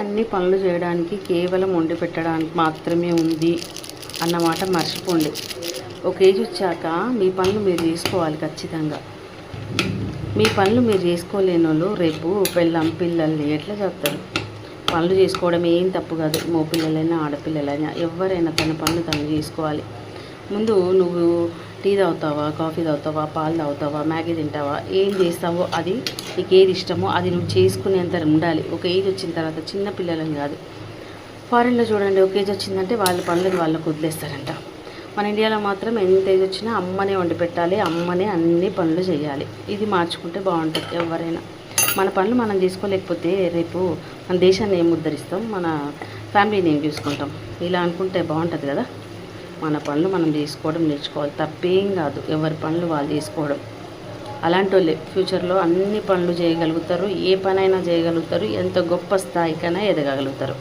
అన్ని పనులు చేయడానికి కేవలం వండి పెట్టడానికి మాత్రమే ఉంది అన్నమాట మర్చిపోండి. ఒక ఏజ్ వచ్చాక మీ పనులు మీరు చేసుకోవాలి ఖచ్చితంగా. మీ పనులు మీరు చేసుకోలేని వాళ్ళు రేపు పెళ్ళం పిల్లల్ని ఎట్లా చెప్తారు పనులు చేసుకోవడం ఏం తప్పు కాదు. మో పిల్లలైనా ఆడపిల్లలైనా ఎవరైనా తన పనులు తను చేసుకోవాలి. ముందు నువ్వు టీ తాగుతావా కాఫీ తాగుతావా పాలు తాగుతావా మ్యాగీ తింటావా ఏం చేస్తావో అది నీకు ఏది ఇష్టమో అది నువ్వు చేసుకునేంత ఉండాలి. ఒక ఏజ్ వచ్చిన తర్వాత చిన్న పిల్లలని కాదు. ఫారిన్లో చూడండి ఒక ఏజ్ వచ్చిందంటే వాళ్ళ పనులను వాళ్ళకు వదిలేస్తారంట. మన ఇండియాలో మాత్రం ఎంత ఏజ్ వచ్చినా అమ్మనే వండి పెట్టాలి అమ్మనే అన్ని పనులు చేయాలి. ఇది మార్చుకుంటే బాగుంటుంది ఎవరైనా. మన పనులు మనం చేసుకోలేకపోతే రేపు మన దేశాన్ని ఏం ఉద్ధరిస్తాం మన ఫ్యామిలీని ఏం చూసుకుంటాం. ఇలా అనుకుంటే బాగుంటుంది కదా? మన పనులు మనం చేసుకోవడం నేర్చుకోవాలి. తప్పేం కాదు. ఎవరి పనులు వాళ్ళు చేసుకోవడం అలాంటి వాళ్ళే ఫ్యూచర్లో అన్ని పనులు చేయగలుగుతారు. ఏ పనైనా చేయగలుగుతారు. ఎంత గొప్ప స్థాయికైనా ఎదగలుగుతారు